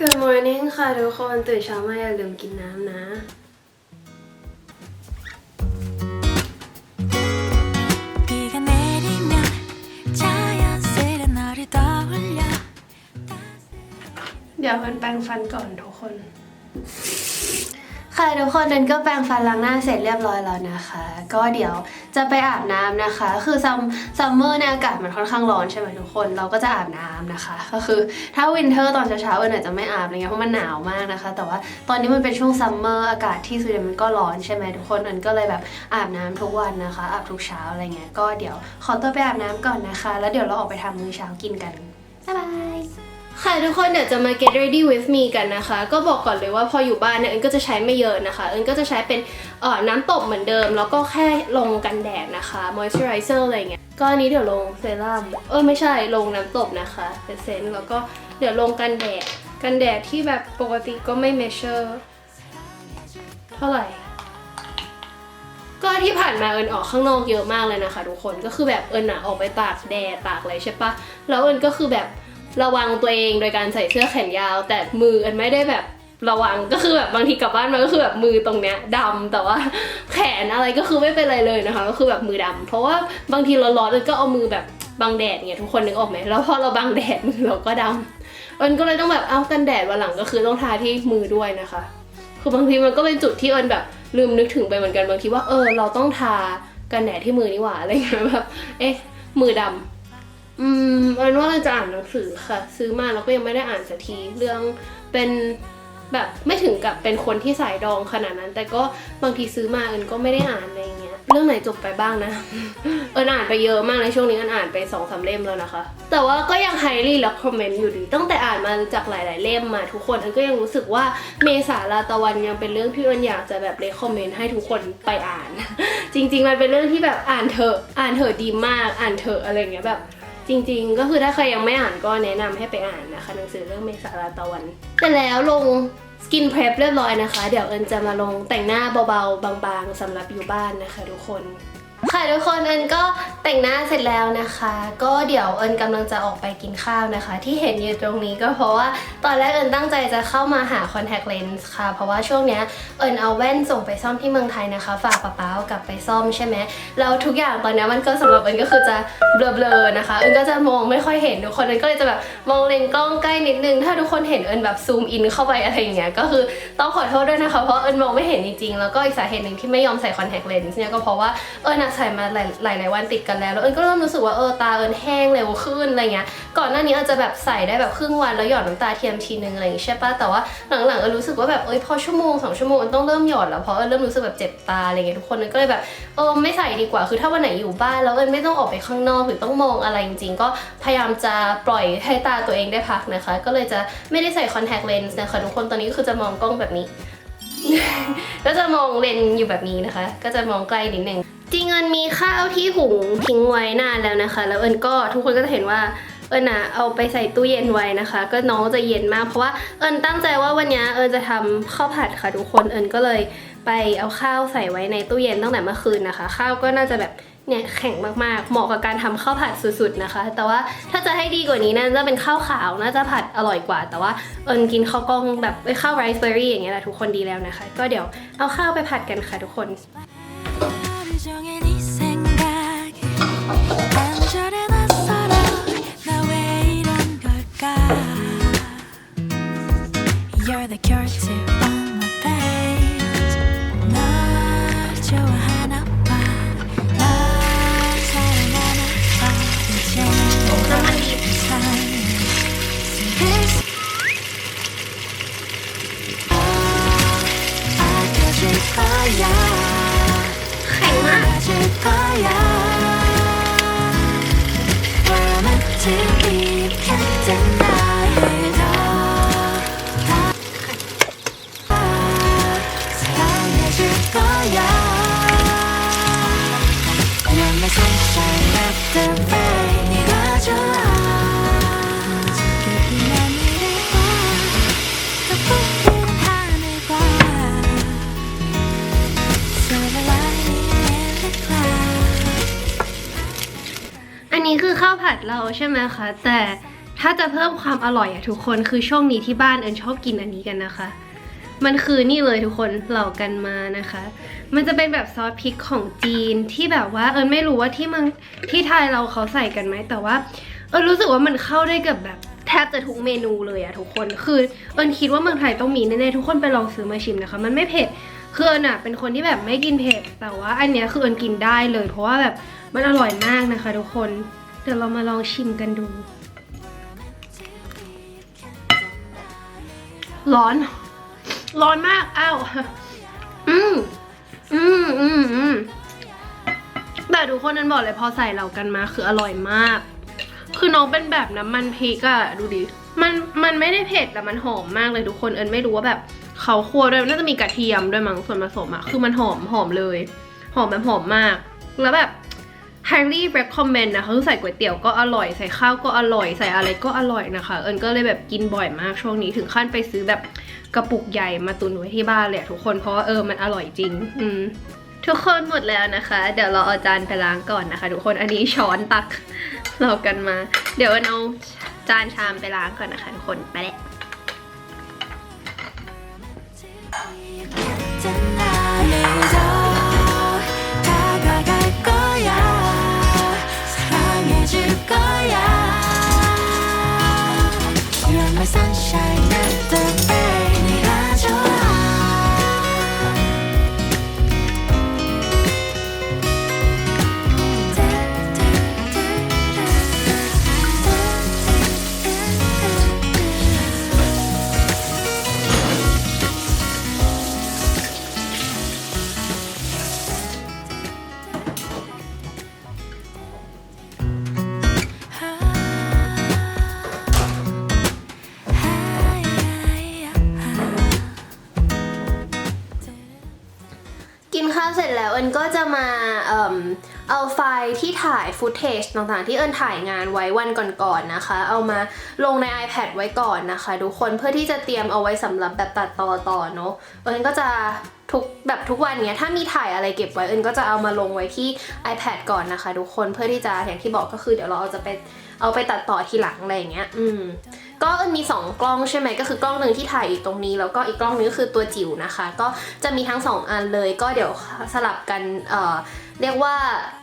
Good morning ค่ะทุกคน ตื่นเช้ามาอย่าลืมกินน้ำนะเดี๋ยวมันแปรงฟันก่อนทุกคน ค่ะทุกคนนันก็แปรงฟันล้างหน้าเสร็จเรียบร้อยแล้วนะคะ ก็เดี๋ยวจะไปอาบน้ำนะคะ คือซัมซัมเมอร์เนี่ยอากาศมันค่อนข้างร้อนใช่ไหมทุกคนเราก็จะอาบน้ำนะคะ ก็คือถ้าวินเทอร์ตอนเช้าๆเอออาจะไม่อาบอะไรเงี้ยเพราะมันหนาวมากนะคะ แต่ว่าตอนนี้มันเป็นช่วงซัมเมอร์อากาศที่สวีเดนมันก็ร้อนใช่ไหมทุกคนอันก็เลยแบบอาบน้ำทุกวันนะคะอาบทุกเช้าอะไรเงี้ยก็เดี๋ยวขอตัวไปอาบน้ำก่อนนะคะ แล้วเดี๋ยวเราออกไปทำมื้อเช้ากินกันบ๊ายบาย ค่ะทุกคนเดี๋ยวจะมา get ready with me กันนะคะ ก็บอกก่อนเลยว่าพออยู่บ้านเนี่ยเอิญก็จะใช้ไม่เยอะนะคะ เอิญก็จะใช้เป็นเอ่อน้ำตบเหมือนเดิม แล้วก็แค่ลงกันแดดนะคะ moisturizer อะไรเงี้ยก็อันนี้เดี๋ยวลงเซรั่มเออไม่ใช่ลงน้ำตบนะคะเป็นเซนต์แล้วก็เดี๋ยวลงกันแดด กันแดดที่แบบปกติก็ไม่ measure เท่าไหร่ ก็ที่ผ่านมาเอิญออกข้างนอกเยอะมากเลยนะคะ ทุกคนก็คือแบบเอิญอะออกไปตากแดดตากอะไรใช่ปะแล้วเอิญก็คือแบบ ระวังตัวเองโดยการใส่เสื้อแขนยาว แต่มืออิญไม่ได้แบบระวังก็คือแบบบางทีกลับบ้านมาก็คือแบบมือตรงเนี้ยดำแต่ว่าแขนอะไรก็คือไม่เป็นไรเลยนะคะ ก็คือแบบมือดำเพราะว่าบางทีเราร้อนก็เอามือแบบบังแดดเนี่ยทุกคนนึกออกไหมแล้วพอเราบังแดดมือเราก็ดำเอิญก็เลยต้องแบบเอากันแดดวันหลังก็คือต้องทาที่มือด้วยนะคะ คือบางทีมันก็เป็นจุดที่เอิญแบบลืมนึกถึงไปเหมือนกันบางทีว่าเออเราต้องทากันแดดที่มือนี่หว่าอะไรเงี้ยแบบเอ๊ะมือดำ อืมอิญว่าเราจะอ่านหนังสือค่ะ ซื้อมาแล้วก็ยังไม่ได้อ่านสักทีเรื่องเป็นแบบไม่ถึงกับเป็นคนที่สายดองขนาดนั้น แต่ก็บางทีซื้อมาเอิญก็ไม่ได้อ่านอะไรเงี้ยเรื่องไหนจบไปบ้างนะ เอิญอ่านไปเยอะมากในช่วงนี้เอิญอ่านไปสองสามเล่มแล้วนะคะ แต่ว่าก็ยัง highly recommend อยู่ดี ตั้งแต่อ่านมาจากหลาย ๆ เล่มมาทุกคนเอิญก็ยังรู้สึกว่าเมษาลาตะวันยังเป็นเรื่องที่เอิญอยากจะแบบ recommend ให้ทุกคนไปอ่าน จริง ๆ มันเป็นเรื่องที่แบบอ่านเถอะอ่านเถอะดีมากอ่านเถอะอะไรเงี้ยแบบ จริงๆ ก็คือถ้าใครยังไม่อ่านก็แนะนำให้ไปอ่านนะคะ หนังสือเรื่องเมษาลาตะวัน แต่แล้วลงสกินเพร p เรียบร้อยนะคะ เดี๋ยวเอิญจะมาลงแต่งหน้าเบาๆ บางๆสำหรับอยู่บ้านนะคะทุกคน ค่ะทุกคนเอิญก็แต่งหน้าเสร็จแล้วนะคะ ก็เดี๋ยวเอิญกำลังจะออกไปกินข้าวนะคะ ที่เห็นอยู่ตรงนี้ก็เพราะว่าตอนแรกเอิญตั้งใจจะเข้ามาหา contact lens ค่ะ เพราะว่าช่วงเนี้ยเอิญเอาแว่นส่งไปซ่อมที่เมืองไทยนะคะ ฝากป๊าป๊ากลับไปซ่อมใช่ไหมแล้วทุกอย่างตอนนี้มันก็สำหรับเอิญก็คือจะเบลอๆนะคะ เอิญก็จะมองไม่ค่อยเห็นทุกคนเอิญก็เลยจะแบบมองเลนกล้องใกล้นิดนึงถ้าทุกคนเห็นเอิญแบบซูมอินเข้าไปอะไรอย่างเงี้ยก็คือต้องขอโทษด้วยนะคะเพราะเอิญมองไม่เห็นจริงๆแล้วก็อีกสาเหตุหนึ่งที่ไม่ยอมใส่ contact lens เนี่ยก็เพราะว่าเอิญอะใส่มาหลายหลายหลายวันติดกันแล้วแล้วเอิญก็เริ่มรู้สึกว่าเออตาเอิญแห้งเร็วขึ้นอะไรเงี้ยก่อนหน้านี้อิญจะแบบใส่ได้แบบครึ่งวันแล้วหยอดน้ำตาเทียมทีนึงอะไรอย่างงี้ใช่ปะแต่ว่าหลังๆเอิญรู้สึกว่าแบบเอ้ยพอชั่วโมงสองชั่วโมงเอิญต้องเริ่มหยอดแล้วเพราะเอิญเริ่มรู้สึกแบบเจ็บตาอะไรเงี้ยทุกคนเอิญก็เลยแบบเออไม่ใส่ดีกว่าคือถ้าวันไหนอยู่บ้านแล้วเอิญไม่ต้องออกไปข้างนอกหรือต้องมองอะไรจริง ๆ ก็พยายามจะปล่อยให้ตาตัวเองได้พักนะคะ ก็เลยจะไม่ได้ใส่ contact lens นะคะทุกคนตอนนี้ก็คือจะมองกล้องแบบนี้ ก็จะมองเลนอยู่แบบนี้นะคะ ก็จะมองใกล้นิดนึงจริงเอิญมีข้าวที่หุงทิ้งไว้นานแล้วนะคะ แล้วเอิญก็ทุกคนก็จะเห็นว่าเอิญอะเอาไปใส่ตู้เย็นไว้นะคะ ก็น้องจะเย็นมากเพราะว่าเอิญตั้งใจว่าวันนี้เอิญจะทำข้าวผัดค่ะทุกคนเอิญก็เลย ไปเอาข้าวใส่ไว้ในตู้เย็นตั้งแต่เมื่อคืนนะคะ ข้าวก็น่าจะแบบเนี่ยแข็งมากๆ เหมาะกับการทำข้าวผัดสุดๆนะคะ แต่ว่าถ้าจะให้ดีกว่านี้น่าจะเป็นข้าวขาวน่าจะผัดอร่อยกว่า แต่ว่าเอิญกินข้าวกล้องแบบข้าวไรซ์เบอร์รี่อย่างเงี้ยแหละทุกคนดีแล้วนะคะ ก็เดี๋ยวเอาข้าวไปผัดกันค่ะทุกคน You're the cure to all 거야 달라질 거야 Promise to be captain นี้คือข้าวผัดเราใช่ไหมคะ แต่ถ้าจะเพิ่มความอร่อยอะทุกคนคือช่วงนี้ที่บ้านเอิญชอบกินอันนี้กันนะคะ มันคือนี่เลยทุกคนเหล่ากันมานะคะ มันจะเป็นแบบซอสพริกของจีนที่แบบว่าเอิญไม่รู้ว่าที่เมืองที่ไทยเราเขาใส่กันไหมแต่ว่า เอิญรู้สึกว่ามันเข้าได้กับแบบแทบจะทุกเมนูเลยอะทุกคนคือเอิญคิดว่าเมืองไทยต้องมีแน่ๆทุกคนไปลองซื้อมาชิมนะคะ มันไม่เผ็ดคือเอิญอะเป็นคนที่แบบไม่กินเผ็ดแต่ว่าอันเนี้ยคือเอิญกินได้เลย เพราะว่าแบบมันอร่อยมากนะคะ ทุกคน ดี๋ยวเรามาลองชิมกันดู ร้อน ร้อนมาก อ้าว อืมอืมอืมอืมแต่ทุกคนนั้นบอกเลยพอใส่เหล่ากันมา คืออร่อยมาก คือน้องเป็นแบบน้ำมันพริกอะดูดิ มัน มันไม่ได้เผ็ดแต่มันหอมมากเลยทุกคน เอิญไม่รู้ว่าแบบเขาคั่วด้วยน่าจะมีกระเทียมด้วยมั้งส่วนผสมอะคือมันหอมหอมเลย หอมแบบหอมมาก แล้วแบบ highly recommend นะคะคือใส่ก๋วยเตี๋ยวก็อร่อย ใส่ข้าวก็อร่อย ใส่อะไรก็อร่อยนะคะ เอิญก็เลยแบบกินบ่อยมากช่วงนี้ถึงขั้นไปซื้อแบบกระปุกใหญ่มาตุนไว้ที่บ้านเลยทุกคนเพราะว่าเออมันอร่อยจริง อืมทุกคนหมดแล้วนะคะ เดี๋ยวเราเอาจานไปล้างก่อนนะคะ ทุกคนอันนี้ช้อนตักเรากันมา เดี๋ยวเอิญเอาจานชามไปล้างก่อนนะคะทุกคนไปแล้ว 거야 You're my sunshine ก็จะมาเอิ่มเอาไฟล์ที่ถ่ายฟุตเทจต่างๆ ที่เอิญถ่ายงานไว้วันก่อนๆนะคะ เอามาลงใน iPad ไว้ก่อนนะคะ ทุกคนเพื่อที่จะเตรียมเอาไว้สำหรับแบบตัดต่อต่อเนาะเอิญก็จะทุกแบบทุกวันเนี้ยถ้ามีถ่ายอะไรเก็บไว้เอิญก็จะเอามาลงไว้ที่ iPad ก่อนนะคะ ทุกคนเพื่อที่จะอย่างที่บอกก็คือเดี๋ยวเราจะไปเอาไปตัดต่อทีหลังอะไรอย่างเงี้ย อืม ก็เอิญมี 2 กล้องใช่ไหมก็คือกล้องหนึ่งที่ถ่ายอยู่ตรงนี้ แล้วก็อีกกล้องนึงก็คือตัวจิ๋วนะคะ ก็จะมีทั้ง 2 อันเลย ก็เดี๋ยวสลับกันเอ่อเรียกว่า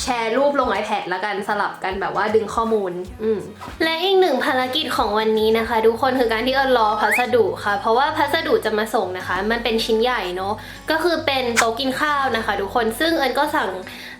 แชร์รูปลง iPad แล้วกันสลับกันแบบว่าดึงข้อมูล อืมและอีกหนึ่งภารกิจของวันนี้นะคะ ทุกคนคือการที่เอิญรอพัสดุค่ะ เพราะว่าพัสดุจะมาส่งนะคะ มันเป็นชิ้นใหญ่เนาะก็คือเป็นโต๊ะกินข้าวนะคะ ทุกคนซึ่งเอิญก็สั่ง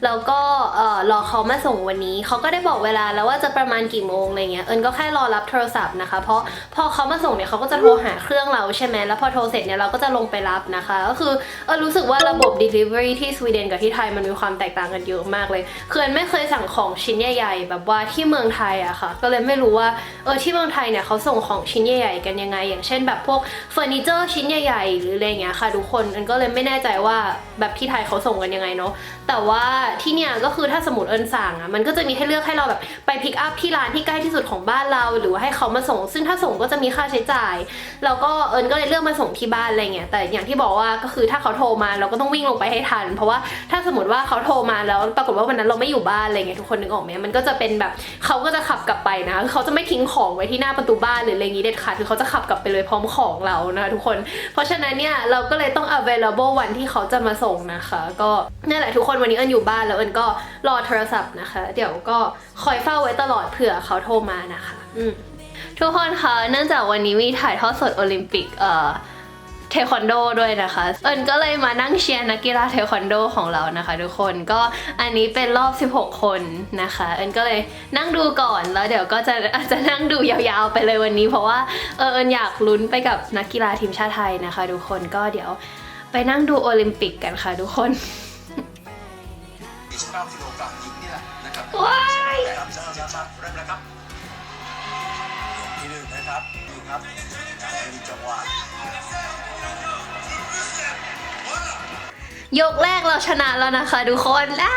แล้วก็เอ่อรอเขามาส่งวันนี้เขาก็ได้บอกเวลาแล้วว่าจะประมาณกี่โมงอะไรเงี้ยเอิญก็แค่รอรับโทรศัพท์นะคะ เพราะพอเขามาส่งเนี่ยเขาก็จะโทรหาเครื่องเราใช่ไหมแล้วพอโทรเสร็จเนี่ยเราก็จะลงไปรับนะคะ ก็คือเออรู้สึกว่าระบบ delivery ที่สวีเดนกับที่ไทยมันมีความแตกต่างกันเยอะมากเลยคือเอิญไม่เคยสั่งของชิ้นใหญ่ ๆ แบบว่าที่เมืองไทยอะค่ะ ก็เลยไม่รู้ว่าเออที่เมืองไทยเนี่ยเขาส่งของชิ้นใหญ่ ๆ กันยังไง อย่างเช่น แบบพวกเฟอร์นิเจอร์ชิ้นใหญ่ ๆ หรืออะไรเงี้ยค่ะทุกคนอิญก็เลยไม่แน่ใจว่าแบบที่ไทยเขาส่งกันยังไงเนาะแต่ว่าที่เนี่ยก็คือถ้าสมมติเอิญสั่งอะมันก็จะมีให้เลือกให้เราแบบไปพิกอัพที่ร้านที่ใกล้ที่สุดของบ้านเรา หรือว่าให้เขามาส่ง ซึ่งถ้าส่งก็จะมีค่าใช้จ่าย แล้วก็เอิญก็เลยเลือกมาส่งที่บ้านอะไรเงี้ยแต่อย่างที่บอกว่าก็คือถ้าเขาโทรมาเราก็ต้องวิ่งลงไปให้ทัน เพราะว่าถ้าสมมติว่าเขาโทรมาแล้วปรากฏว่าวันนั้นเราไม่อยู่บ้านอะไรเงี้ยทุกคนนึกออกไหมมันก็จะเป็นแบบเขาก็จะขับกลับไปนะเขาจะไม่ทิ้งของไว้ที่หน้าประตูบ้านหรืออะไรอย่างงี้เด็ดขาดคือเขาจะขับกลับไปเลยพร้อมของเรานะคะทุกคน เพราะฉะนั้นเนี่ยเราก็เลยต้อง available วันที่เขาจะมาส่งนะคะ ก็นั่นแหละทุกคนวันนี้เอิญอยู่บ้านแล้วเอิญก็รอโทรศัพท์นะคะ เดี๋ยวก็คอยเฝ้าไว้ตลอดเผื่อเขาโทรมานะคะ อืมทุกคนคะเนื่องจากวันนี้มีถ่ายทอดสดโอลิมปิกเอ่อเทควันโดด้วยนะคะ เอิญก็เลยมานั่งเชียร์นักกีฬาเทควันโดของเรานะคะ ทุกคนก็อันนี้เป็นรอบ 16 คนนะคะ เอิญก็เลยนั่งดูก่อนแล้วเดี๋ยวก็จะอาจจะนั่งดูยาวๆไปเลยวันนี้ เพราะว่าเออเอิญอยากลุ้นไปกับนักกีฬาทีมชาติไทยนะคะ ทุกคนก็เดี๋ยวไปนั่งดูโอลิมปิกกันค่ะทุกคน 29กิโลกรัมหญิงนี่แหละนะครับว้ายครับเริ่มแล้วครับเริ่มแล้วครับที่หนึ่งนะครับดูครับมีจังหวะยกแรกเราชนะแล้วนะคะทุกคนอ้า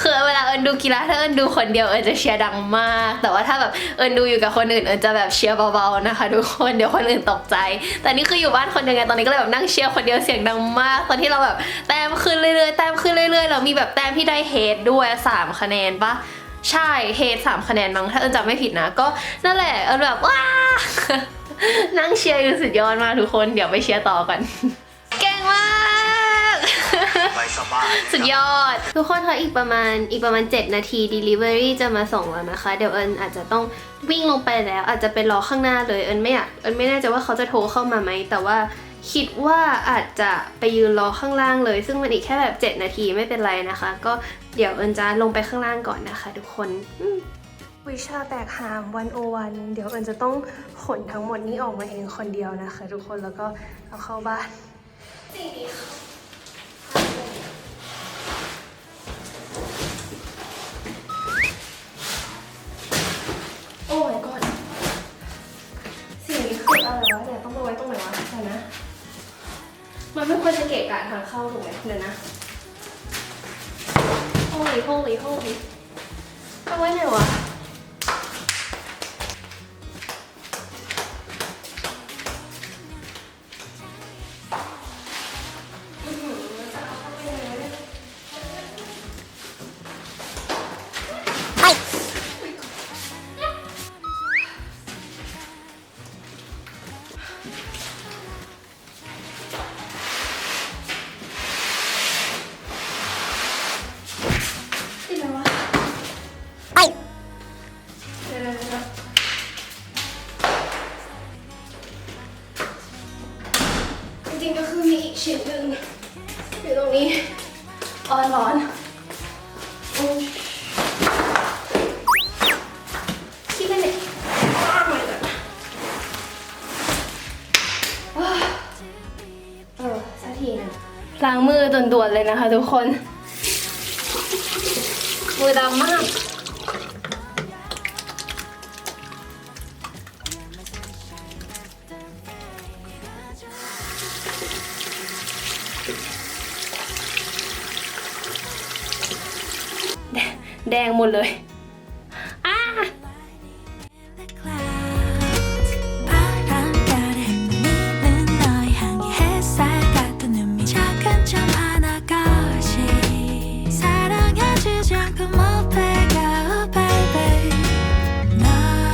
คือเวลาเอิญดูกีฬาถ้าเอิญดูคนเดียวเอิญจะเชียร์ดังมาก แต่ว่าถ้าแบบเอิญดูอยู่กับคนอื่นเอิญจะแบบเชียร์เบาๆนะคะทุกคนเดี๋ยวคนอื่นตกใจ แต่นี่คืออยู่บ้านคนเดียวไงตอนนี้ก็เลยแบบนั่งเชียร์คนเดียวเสียงดังมาก ตอนที่เราแบบแต้มขึ้นเรื่อยๆแต้มขึ้นเรื่อยๆเรามีแบบแต้มที่ได้เฮดด้วยสามคะแนนปะใช่เฮดสามคะแนนมั้งถ้าเอิญจำไม่ผิดนะก็นั่นแหละเอิญแบบว้านั่งเชียร์อยู่สุดยอดมากทุกคนเดี๋ยวไปเชียร์ต่อกัน เก่งมาก ไปสบายสุดยอด ทุกคนคะอีกประมาณอีกประมาณ 7 นาที Delivery จะมาส่งแล้วนะคะ เดี๋ยวเอิญอาจจะต้องวิ่งลงไปแล้ว อาจจะไปรอข้างหน้าเลยเอิญไม่อยากเอิญไม่แน่ใจว่าเขาจะโทรเข้ามาไหมแต่ว่าคิดว่าอาจจะไปยืนรอข้างล่างเลย ซึ่งมันอีกแค่แบบ 7 นาทีไม่เป็นไรนะคะ ก็เดี๋ยวเอิญจะลงไปข้างล่างก่อนนะคะ ทุกคนอืมวิชาแบกหามวันโอวันเดี๋ยวเอิญจะต้องขนทั้งหมดนี้ออกมาเองคนเดียวนะคะ ทุกคนแล้วก็เอาเข้าบ้านโอ้างเข้าถูกไหมเดี๋ยวนะ holy holy holy เอาไว้ไหนวะ ล้างมือด่วนๆเลยนะคะทุกคน มือดำมาก แดงแดงหมดเลย